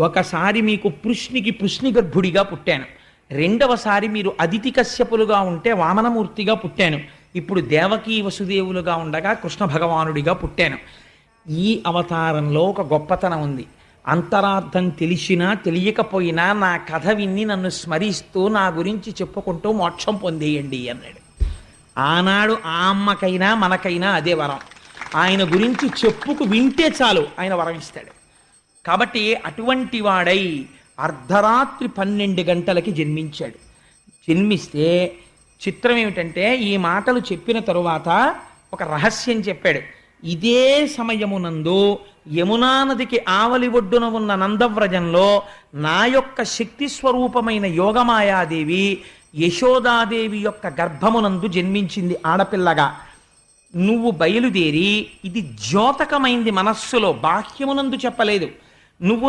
ఒకసారి మీకు పృష్ణికి పృష్ణి గర్భుడిగా పుట్టాను. రెండవసారి మీరు అదితి కశ్యపులుగా ఉంటే వామనమూర్తిగా పుట్టాను. ఇప్పుడు దేవకీ వసుదేవులుగా ఉండగా కృష్ణ భగవానుడిగా పుట్టాను. ఈ అవతారంలో ఒక గొప్పతనం ఉంది. అంతరార్థం తెలిసినా తెలియకపోయినా నా కథ విన్ని నన్ను స్మరిస్తూ నా గురించి చెప్పుకుంటూ మోక్షం పొందేయండి అన్నాడు. ఆనాడు ఆ అమ్మకైనా మనకైనా అదే వరం. ఆయన గురించి చెప్పుకు వింటే చాలు ఆయన వరం ఇస్తాడు. కాబట్టి అటువంటి వాడై అర్ధరాత్రి పన్నెండు గంటలకి జన్మించాడు. జన్మిస్తే చిత్రం ఏమిటంటే ఈ మాటలు చెప్పిన తరువాత ఒక రహస్యం చెప్పాడు. ఇదే సమయమునందు యమునా నదికి ఆవలి ఒడ్డున ఉన్న నందవ్రజంలో నా యొక్క శక్తి స్వరూపమైన యోగమాయాదేవి యశోదాదేవి యొక్క గర్భమునందు జన్మించింది ఆడపిల్లగా. నువ్వు బయలుదేరి ఇది ద్యోతకమైంది మనస్సులో బాహ్యమునందు చెప్పలేదు. నువ్వు